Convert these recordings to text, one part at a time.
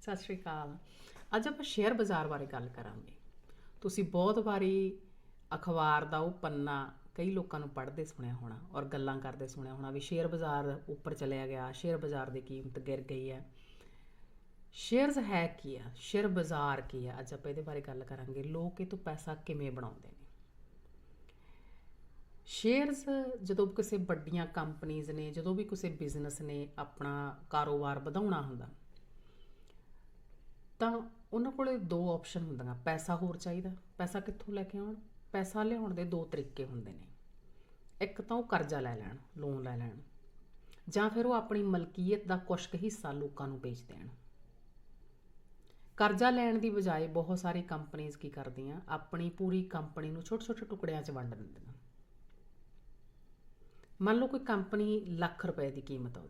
ਸਤਿ ਸ਼੍ਰੀ ਅਕਾਲ। ਅੱਜ ਆਪਾਂ ਸ਼ੇਅਰ ਬਾਜ਼ਾਰ ਬਾਰੇ ਗੱਲ ਕਰਾਂਗੇ। ਤੁਸੀਂ ਬਹੁਤ ਵਾਰੀ ਅਖਬਾਰ ਦਾ ਉਹ ਪੰਨਾ ਕਈ ਲੋਕਾਂ ਨੂੰ ਪੜ੍ਹਦੇ ਸੁਣਿਆ ਹੋਣਾ ਔਰ ਗੱਲਾਂ ਕਰਦੇ ਸੁਣਿਆ ਹੋਣਾ ਵੀ ਸ਼ੇਅਰ ਬਾਜ਼ਾਰ ਉੱਪਰ ਚਲਿਆ ਗਿਆ, ਸ਼ੇਅਰ ਬਾਜ਼ਾਰ ਦੀ ਕੀਮਤ ਗਿਰ ਗਈ ਹੈ। ਸ਼ੇਅਰਸ ਹੈ ਕੀ ਆ? ਸ਼ੇਅਰ ਬਾਜ਼ਾਰ ਕੀ ਆ? ਅੱਜ ਆਪਾਂ ਇਹਦੇ ਬਾਰੇ ਗੱਲ ਕਰਾਂਗੇ। ਲੋਕ ਇਹ ਤੋਂ ਪੈਸਾ ਕਿਵੇਂ ਬਣਾਉਂਦੇ ਨੇ? ਸ਼ੇਅਰਸ ਜਦੋਂ ਕਿਸੇ ਵੱਡੀਆਂ ਕੰਪਨੀਆਂ ਨੇ, ਜਦੋਂ ਵੀ ਕਿਸੇ ਬਿਜ਼ਨਸ ਨੇ ਆਪਣਾ ਕਾਰੋਬਾਰ ਵਧਾਉਣਾ ਹੁੰਦਾ ਤਾਂ ਉਹਨਾਂ ਕੋਲੇ ਦੋ ਆਪਸ਼ਨ ਹੁੰਦੀਆਂ। ਪੈਸਾ ਹੋਰ ਚਾਹੀਦਾ। ਪੈਸਾ ਕਿੱਥੋਂ ਲੈ ਕੇ ਆਉਣ? ਪੈਸਾ ਲਿਆਉਣ ਦੇ ਦੋ ਤਰੀਕੇ ਹੁੰਦੇ ਨੇ। ਇੱਕ ਤਾਂ ਉਹ ਕਰਜ਼ਾ ਲੈ ਲੈਣ ਲੋਨ ਲੈ ਲੈਣ। ਜਾਂ ਫਿਰ ਉਹ ਆਪਣੀ ਮਲਕੀਅਤ ਦਾ ਕੁਝ ਕੁ ਹਿੱਸਾ ਲੋਕਾਂ ਨੂੰ ਵੇਚ ਦੇਣ। ਕਰਜ਼ਾ ਲੈਣ ਦੀ ਬਜਾਏ ਬਹੁਤ ਸਾਰੀ ਕੰਪਨੀਆਂ ਕੀ ਕਰਦੀਆਂ, ਆਪਣੀ ਪੂਰੀ ਕੰਪਨੀ ਨੂੰ ਛੋਟੇ-ਛੋਟੇ ਟੁਕੜਿਆਂ 'ਚ ਵੰਡ ਦਿੰਦੀਆਂ। ਮੰਨ ਲਓ ਕੋਈ ਕੰਪਨੀ ਲੱਖ ਰੁਪਏ ਦੀ ਕੀਮਤ ਆ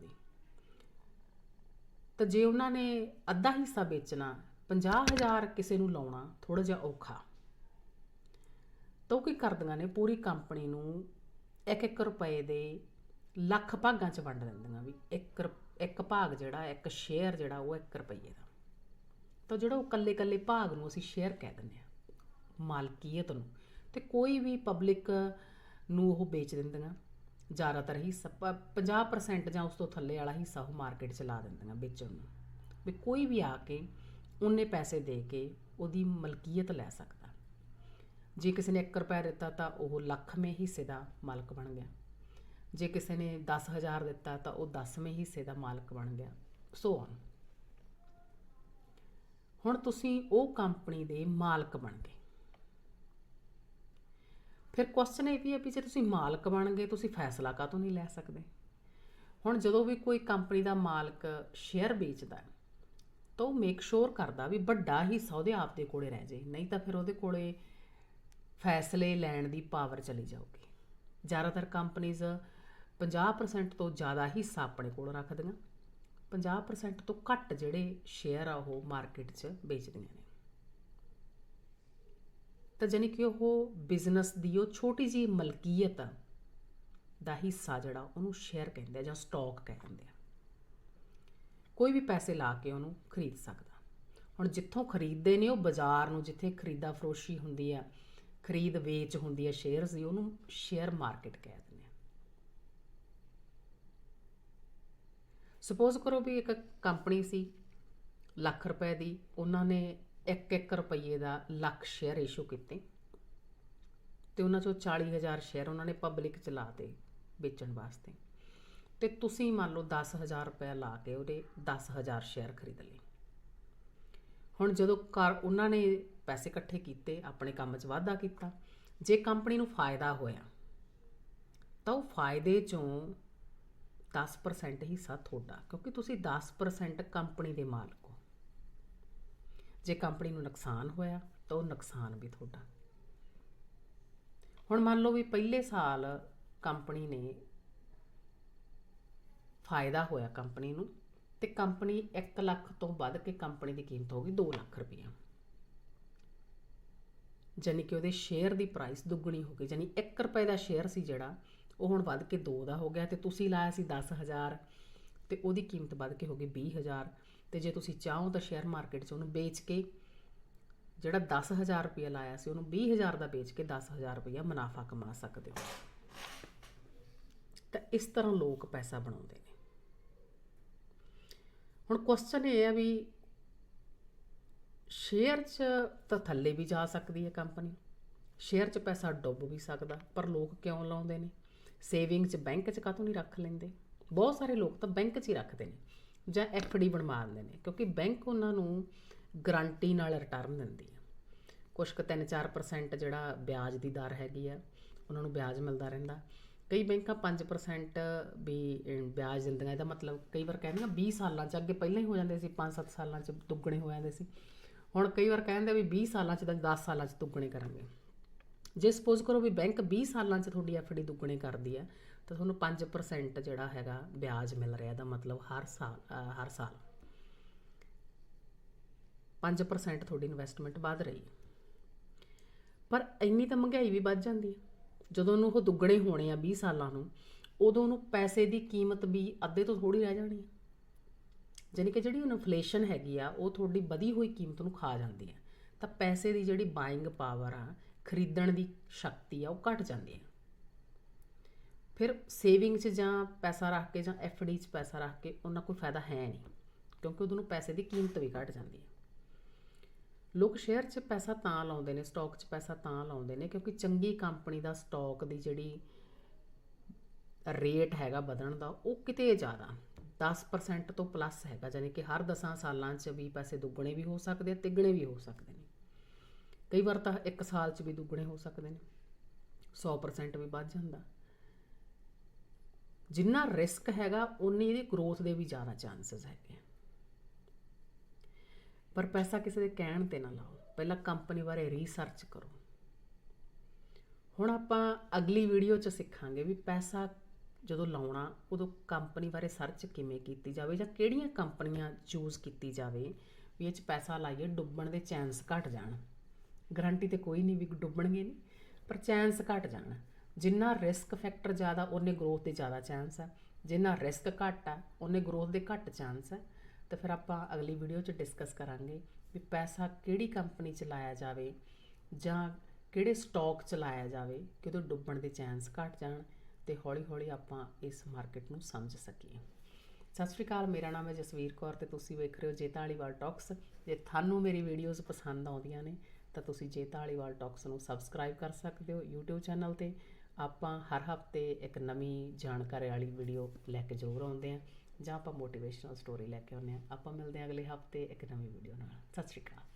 ਤਾਂ ਜੇ ਉਹਨਾਂ ਨੇ ਅੱਧਾ ਹਿੱਸਾ ਵੇਚਣਾ 50000 ਕਿਸੇ ਨੂੰ ਲਾਉਣਾ ਥੋੜਾ ਜਿਹਾ ਔਖਾ। ਤਾਂ ਉਹ ਕੀ ਕਰਦੀਆਂ ਨੇ, ਪੂਰੀ ਕੰਪਨੀ ਨੂੰ 1-1 ਰੁਪਏ ਦੇ ਲੱਖ ਭਾਗਾਂ 'ਚ ਵੰਡ ਦਿੰਦੀਆਂ ਵੀ। ਇੱਕ ਰੁਪ- ਇੱਕ ਭਾਗ ਜਿਹੜਾ, ਇੱਕ ਸ਼ੇਅਰ ਜਿਹੜਾ, ਉਹ 1 ਰੁਪਏ ਦਾ। ਤਾਂ ਜਿਹੜਾ ਉਹ ਕੱਲੇ-ਕੱਲੇ ਭਾਗ ਨੂੰ ਅਸੀਂ ਸ਼ੇਅਰ ਕਹਿ ਦਿੰਦੇ ਆ ਮਾਲਕੀਅਤ ਨੂੰ। ਤੇ ਕੋਈ ਵੀ ਪਬਲਿਕ ਨੂੰ ਉਹ ਵੇਚ ਦਿੰਦੀਆਂ। ਜ਼ਿਆਦਾਤਰ ਹਿੱਸਾ ਪ- 50% ਜਾਂ ਉਸ ਤੋਂ ਥੱਲੇ ਵਾਲਾ ਹਿੱਸਾ ਉਹ ਮਾਰਕੀਟ 'ਚ ਲਾ ਦਿੰਦੀਆਂ ਵੇਚਣ ਨੂੰ ਵੀ ਕੋਈ ਵੀ ਆ ਕੇ ਉਹਨੇ ਪੈਸੇ ਦੇ ਕੇ ਉਹਦੀ ਮਲਕੀਅਤ ਲੈ ਸਕਦਾ। ਜੇ ਕਿਸੇ ਨੇ 1 ਰੁਪਏ ਦਿੱਤਾ ਤਾਂ ਉਹ ਲੱਖਵੇਂ ਹਿੱਸੇ ਦਾ ਮਾਲਕ ਬਣ ਗਿਆ। ਜੇ ਕਿਸੇ ਨੇ 10000 ਦਿੱਤਾ ਤਾਂ ਉਹ 10ਵੇਂ ਹਿੱਸੇ ਦਾ ਮਾਲਕ ਬਣ ਗਿਆ। ਸੋ ਔਨ ਹੁਣ ਤੁਸੀਂ ਉਹ ਕੰਪਨੀ ਦੇ ਮਾਲਕ ਬਣ ਗਏ। ਫਿਰ ਕੁਐਸਚਨ ਇਹ ਵੀ ਹੈ ਵੀ ਜੇ ਤੁਸੀਂ ਮਾਲਕ ਬਣ ਗਏ ਤੁਸੀਂ ਫੈਸਲਾ ਕਾਹਤੋਂ ਨਹੀਂ ਲੈ ਸਕਦੇ? ਹੁਣ ਜਦੋਂ ਵੀ ਕੋਈ ਕੰਪਨੀ ਦਾ ਮਾਲਕ ਸ਼ੇਅਰ ਵੇਚਦਾ ਹੈ, ਤਾਂ ਉਹ ਮੇਕ ਸ਼ੋਰ ਕਰਦਾ ਵੀ ਵੱਡਾ ਹਿੱਸਾ ਉਹਦੇ ਆਪ ਦੇ ਕੋਲੇ ਰਹਿ ਜਾਏ ਨਹੀਂ ਤਾਂ ਫਿਰ ਉਹਦੇ ਕੋਲੇ ਫੈਸਲੇ ਲੈਣ ਦੀ ਪਾਵਰ ਚਲੀ ਜਾਊਗੀ। ਜ਼ਿਆਦਾਤਰ ਕੰਪਨੀਆਂ 50% ਤੋਂ ਜ਼ਿਆਦਾ ਹਿੱਸਾ ਆਪਣੇ ਕੋਲ ਰੱਖਦੀਆਂ 50% ਤੋਂ ਘੱਟ ਜਿਹੜੇ ਸ਼ੇਅਰ ਆ ਉਹ ਮਾਰਕੀਟ 'ਚ ਵੇਚਦੀਆਂ ਨੇ। ਤਾਂ ਜਾਣੀ ਕਿ ਉਹ ਬਿਜ਼ਨਸ ਦੀ ਉਹ ਛੋਟੀ ਜੀ ਮਲਕੀਅਤ ਦਾ ਹਿੱਸਾ ਜਿਹੜਾ ਉਹਨੂੰ ਸ਼ੇਅਰ ਕਹਿੰਦੇ ਆ ਜਾਂ ਸਟਾਕ ਕਹਿੰਦੇ ਆ। ਕੋਈ ਵੀ ਪੈਸੇ ਲਾ ਕੇ ਉਹਨੂੰ ਖਰੀਦ ਸਕਦਾ। ਹੁਣ ਜਿੱਥੋਂ ਖਰੀਦਦੇ ਨੇ ਉਹ ਬਾਜ਼ਾਰ ਨੂੰ, ਜਿੱਥੇ ਖਰੀਦਾ ਫਰੋਸ਼ੀ ਹੁੰਦੀ ਆ, ਖਰੀਦ ਵੇਚ ਹੁੰਦੀ ਆ ਸ਼ੇਅਰਸ ਦੀ, ਉਹਨੂੰ ਸ਼ੇਅਰ ਮਾਰਕੀਟ ਕਹਿ ਦਿੰਦੇ ਆ। ਸਪੋਜ਼ ਕਰੋ ਵੀ ਇੱਕ ਕੰਪਨੀ ਸੀ, ਲੱਖ ਰੁਪਏ ਦੀ, ਉਹਨਾਂ ਨੇ 1-1 ਰੁਪਏ ਦਾ ਲੱਖ ਸ਼ੇਅਰ ਇਸ਼ੂ ਕੀਤੇ। ਤੇ ਉਹਨਾਂ ਚੋਂ 40000 ਸ਼ੇਅਰ ਉਹਨਾਂ ਨੇ ਪਬਲਿਕ ਚ ਲਾਤੇ ਵੇਚਣ ਵਾਸਤੇ। ਤੇ ਤੁਸੀਂ ਮੰਨ ਲਓ 10000 ਰੁਪਏ ਲਾ ਕੇ ਉਹਦੇ 10000 ਸ਼ੇਅਰ ਖਰੀਦ ਲਏ। ਹੁਣ ਜਦੋਂ ਕਾਰ ਉਹਨਾਂ ਨੇ ਪੈਸੇ ਇਕੱਠੇ ਕੀਤੇ, ਆਪਣੇ ਕੰਮ 'ਚ ਵਾਧਾ ਕੀਤਾ, ਜੇ ਕੰਪਨੀ ਨੂੰ ਫਾਇਦਾ ਹੋਇਆ, ਤਾਂ ਉਹ ਫਾਇਦੇ ਚੋਂ 10% ਹਿੱਸਾ ਤੁਹਾਡਾ, ਕਿਉਂਕਿ ਤੁਸੀਂ 10% ਕੰਪਨੀ ਦੇ ਮਾਲਕ ਜੇ ਕੰਪਨੀ ਨੂੰ ਨੁਕਸਾਨ ਹੋਇਆ, ਤਾਂ ਉਹ ਨੁਕਸਾਨ ਵੀ ਤੁਹਾਡਾ। ਹੁਣ ਮੰਨ ਲਓ ਵੀ ਪਹਿਲੇ ਸਾਲ ਕੰਪਨੀ ਨੇ ਫਾਇਦਾ ਹੋਇਆ ਕੰਪਨੀ ਨੂੰ, ਤੇ ਕੰਪਨੀ 1 ਲੱਖ ਤੋਂ ਵੱਧ ਕੇ ਕੰਪਨੀ ਦੀ ਕੀਮਤ ਹੋ ਗਈ 2 ਲੱਖ ਰੁਪਈਆ। ਜਾਨੀ ਕਿ ਉਹਦੇ ਸ਼ੇਅਰ ਦੀ ਪ੍ਰਾਈਸ ਦੁੱਗਣੀ ਹੋ ਗਈ ਜਾਨੀ 1 ਰੁਪਏ ਦਾ ਸ਼ੇਅਰ ਸੀ ਜਿਹੜਾ, ਉਹ ਹੁਣ ਵੱਧ ਕੇ 2 ਦਾ ਹੋ ਗਿਆ ਤੇ ਤੁਸੀਂ ਲਾਇਆ ਸੀ 10000 ਤੇ ਉਹਦੀ ਕੀਮਤ ਵੱਧ ਕੇ ਹੋ ਗਈ 20000 ਤੇ ਜੇ ਤੁਸੀਂ ਚਾਹੋ ਤਾਂ ਸ਼ੇਅਰ ਮਾਰਕੀਟ 'ਚ ਉਹਨੂੰ ਵੇਚ ਕੇ ਜਿਹੜਾ 10000 ਰੁਪਏ ਲਾਇਆ ਸੀ, ਉਹਨੂੰ 20000 ਦਾ ਵੇਚ ਕੇ 10000 ਰੁਪਏ ਮੁਨਾਫਾ ਕਮਾ ਸਕਦੇ ਹੋ। ਤਾਂ ਇਸ ਤਰ੍ਹਾਂ ਲੋਕ ਪੈਸਾ ਬਣਾਉਂਦੇ ਨੇ। ਹੁਣ ਕੁਐਸਚਨ ਇਹ ਹੈ ਵੀ ਸ਼ੇਅਰ 'ਚ ਤਾਂ ਥੱਲੇ ਵੀ ਜਾ ਸਕਦੀ ਹੈ ਕੰਪਨੀ ਸ਼ੇਅਰ 'ਚ ਪੈਸਾ ਡੁੱਬ ਵੀ ਸਕਦਾ, ਪਰ ਲੋਕ ਕਿਉਂ ਲਾਉਂਦੇ ਨੇ? ਸੇਵਿੰਗ 'ਚ ਬੈਂਕ 'ਚ ਕਾਹਤੋਂ ਨਹੀਂ ਰੱਖ ਲੈਂਦੇ? ਬਹੁਤ ਸਾਰੇ ਲੋਕ ਤਾਂ ਬੈਂਕ 'ਚ ਹੀ ਰੱਖਦੇ ਨੇ ਜਾਂ ਐਫਡੀ ਬਣਵਾ ਲੈਂਦੇ ਨੇ, ਕਿਉਂਕਿ ਬੈਂਕ ਉਹਨਾਂ ਨੂੰ ਗਰੰਟੀ ਨਾਲ ਰਿਟਰਨ ਦਿੰਦੀ ਹੈ ਕੁਛ ਕੁ 3-4% ਜਿਹੜਾ ਵਿਆਜ ਦੀ ਦਰ ਹੈਗੀ ਆ, ਉਹਨਾਂ ਨੂੰ ਵਿਆਜ ਮਿਲਦਾ ਰਹਿੰਦਾ। ਕਈ ਬੈਂਕਾਂ 5% ਵੀ ਵਿਆਜ ਦਿੰਦੀਆਂ, ਇਹਦਾ ਮਤਲਬ ਕਈ ਵਾਰ ਕਹਿੰਦੀਆਂ 20 ਸਾਲਾਂ ਚ ਅੱਗੇ ਪਹਿਲਾਂ ਹੀ ਹੋ ਜਾਂਦੇ ਸੀ 5-7 ਸਾਲਾਂ ਚ ਦੁੱਗਣੇ ਹੋ ਜਾਂਦੇ ਸੀ। ਹੁਣ ਕਈ ਵਾਰ ਕਹਿੰਦੇ ਵੀ 20 ਸਾਲਾਂ ਚ ਤਾਂ 10 ਸਾਲਾਂ ਚ ਦੁੱਗਣੇ ਕਰਾਂਗੇ ਜੇ ਸਪੋਜ਼ ਕਰੋ ਵੀ ਬੈਂਕ 20 ਸਾਲਾਂ ਚ ਤੁਹਾਡੀ ਐਫਡੀ ਦੁੱਗਣੇ ਕਰਦੀ ਹੈ, ਤਾਂ ਤੁਹਾਨੂੰ 5% ਜਿਹੜਾ ਹੈਗਾ ਵਿਆਜ ਮਿਲ ਰਿਹਾ ਦਾ ਮਤਲਬ ਹਰ ਸਾਲ ਹਰ ਸਾਲ। 5% ਤੁਹਾਡੀ ਇਨਵੈਸਟਮੈਂਟ ਵਧ ਰਹੀ ਹੈ। ਪਰ ਇੰਨੀ ਤਾਂ ਮਹਿੰਗਾਈ ਵੀ ਵੱਧ ਜਾਂਦੀ ਹੈ। ਜਦੋਂ ਉਹਨੂੰ ਉਹ ਦੁੱਗਣੇ ਹੋਣੇ ਆ 20 ਸਾਲਾਂ ਨੂੰ, ਉਦੋਂ ਉਹਨੂੰ ਪੈਸੇ ਦੀ ਕੀਮਤ ਵੀ ਅੱਧੇ ਤੋਂ ਥੋੜੀ ਰਹਿ ਜਾਣੀ ਹੈ। ਜਾਣੀ ਕਿ ਜਿਹੜੀ ਇਨਫਲੇਸ਼ਨ ਹੈਗੀ ਆ, ਉਹ ਤੁਹਾਡੀ ਵਧੀ ਹੋਈ ਕੀਮਤ ਨੂੰ ਖਾ ਜਾਂਦੀ ਹੈ। ਤਾਂ ਪੈਸੇ ਦੀ ਜਿਹੜੀ ਬਾਇੰਗ ਪਾਵਰ ਆ ਖਰੀਦਣ ਦੀ ਸ਼ਕਤੀ ਆ, ਉਹ ਘਟ ਜਾਂਦੀ ਹੈ ਫਿਰ ਸੇਵਿੰਗ 'ਚ ਜਾਂ ਪੈਸਾ ਰੱਖ ਕੇ ਜਾਂ ਡੀ 'ਚ ਪੈਸਾ ਰੱਖ ਕੇ ਉਹਨਾਂ ਕੋਈ ਫਾਇਦਾ ਹੈ ਨਹੀਂ, ਕਿਉਂਕਿ ਉਹਨੂੰ ਪੈਸੇ ਦੀ ਕੀਮਤ ਵੀ ਘਟ ਜਾਂਦੀ ਹੈ ਲੋਕ ਸ਼ੇਅਰ 'ਚ ਪੈਸਾ ਤਾਂ ਲਾਉਂਦੇ ਨੇ ਸਟਾਕ 'ਚ ਪੈਸਾ ਤਾਂ ਲਾਉਂਦੇ ਨੇ, ਕਿਉਂਕਿ ਚੰਗੀ ਕੰਪਨੀ ਦਾ ਸਟਾਕ ਦੀ ਜਿਹੜੀ ਰੇਟ ਹੈਗਾ ਵਧਣ ਦਾ, ਉਹ ਕਿਤੇ ਜ਼ਿਆਦਾ। 10% ਤੋਂ ਪਲੱਸ ਹੈਗਾ ਯਾਨੀ ਕਿ ਹਰ 10 ਸਾਲਾਂ 'ਚ ਵੀ ਪੈਸੇ ਦੁੱਗਣੇ ਵੀ ਹੋ ਸਕਦੇ ਆ, ਤਿੱਗਣੇ ਵੀ ਹੋ ਸਕਦੇ ਨੇ। ਕਈ ਵਾਰ ਤਾਂ ਇੱਕ ਸਾਲ 'ਚ ਵੀ ਦੁੱਗਣੇ ਹੋ ਸਕਦੇ ਨੇ। 100% ਵੀ ਵੱਧ ਜਾਂਦਾ। ਜਿੰਨਾ ਰਿਸਕ ਹੈਗਾ ਉਨੀ ਇਹਦੀ ਗਰੋਥ ਦੇ ਵੀ ਜ਼ਿਆਦਾ ਚਾਂਸਸ ਹੈਗੇ ਪਰ ਪੈਸਾ ਕਿਸੇ ਦੇ ਕਹਿਣ ਤੇ ਨਾ ਲਾਓ। ਪਹਿਲਾਂ ਕੰਪਨੀ ਬਾਰੇ ਰਿਸਰਚ ਕਰੋ। ਹੁਣ ਆਪਾਂ ਅਗਲੀ ਵੀਡੀਓ 'ਚ ਸਿੱਖਾਂਗੇ ਵੀ ਪੈਸਾ ਜਦੋਂ ਲਾਉਣਾ, ਉਦੋਂ ਕੰਪਨੀ ਬਾਰੇ ਸਰਚ ਕਿਵੇਂ ਕੀਤੀ ਜਾਵੇ ਜਾਂ ਕਿਹੜੀਆਂ ਕੰਪਨੀਆਂ ਚੂਜ਼ ਕੀਤੀ ਜਾਵੇ ਵੀ ਇਹ 'ਚ ਪੈਸਾ ਲਾਈਏ, ਡੁੱਬਣ ਦੇ ਚਾਂਸ ਘਟ ਜਾਣ। ਗਰੰਟੀ ਤੇ ਕੋਈ ਨਹੀਂ ਵੀ ਡੁੱਬਣਗੇ ਨਹੀਂ, ਪਰ ਚਾਂਸ ਘਟ ਜਾਣ। ਜਿੰਨਾ ਰਿਸਕ ਫੈਕਟਰ ਜ਼ਿਆਦਾ, ਉਹਨੇ ਗਰੋਥ ਦੇ ਜ਼ਿਆਦਾ ਚਾਂਸ ਆ। ਜਿੰਨਾ ਰਿਸਕ ਘੱਟ ਆ, ਉਹਨੇ ਗਰੋਥ ਦੇ ਘੱਟ ਚਾਂਸ ਆ। ਤਾਂ ਫਿਰ ਆਪਾਂ ਅਗਲੀ ਵੀਡੀਓ 'ਚ ਡਿਸਕਸ ਕਰਾਂਗੇ ਵੀ ਪੈਸਾ ਕਿਹੜੀ ਕੰਪਨੀ 'ਚ ਲਾਇਆ ਜਾਵੇ ਜਾਂ ਕਿਹੜੇ ਸਟਾਕ 'ਚ ਲਾਇਆ ਜਾਵੇ ਕਿ ਡੁੱਬਣ ਦੇ ਚਾਂਸ ਘਟ ਜਾਣ ਤੇ ਹੌਲੀ-ਹੌਲੀ ਆਪਾਂ ਇਸ ਮਾਰਕੀਟ ਨੂੰ ਸਮਝ ਸਕੀਏ। ਸਤਿ ਸ਼੍ਰੀ ਅਕਾਲ, ਮੇਰਾ ਨਾਮ ਹੈ ਜਸਵੀਰ ਕੌਰ ਤੇ ਤੁਸੀਂ ਵੇਖ ਰਹੇ ਹੋ ਜੇਤਾ ਵਾਲੀਵਾਲ ਟਾਕਸ ਜੇ ਤੁਹਾਨੂੰ ਮੇਰੀ ਵੀਡੀਓਜ਼ ਪਸੰਦ ਆਉਂਦੀਆਂ ਨੇ ਤਾਂ ਤੁਸੀਂ ਜੇਤਾ ਵਾਲੀਵਾਲ ਟਾਕਸ ਨੂੰ ਸਬਸਕ੍ਰਾਈਬ ਕਰ ਸਕਦੇ ਹੋ YouTube ਚੈਨਲ ਤੇ। ਆਪਾਂ ਹਰ ਹਫ਼ਤੇ ਇੱਕ ਨਵੀਂ ਜਾਣਕਾਰੀ ਵਾਲੀ ਵੀਡੀਓ ਲੈ ਕੇ ਜ਼ਰੂਰ ਆਉਂਦੇ ਹਾਂ ਜਾਂ ਆਪਾਂ ਮੋਟੀਵੇਸ਼ਨਲ ਸਟੋਰੀ ਲੈ ਕੇ ਆਉਂਦੇ ਹਾਂ। ਆਪਾਂ ਮਿਲਦੇ ਹਾਂ ਅਗਲੇ ਹਫ਼ਤੇ ਇੱਕ ਨਵੀਂ ਵੀਡੀਓ ਨਾਲ। ਸਤਿ ਸ਼੍ਰੀ ਅਕਾਲ।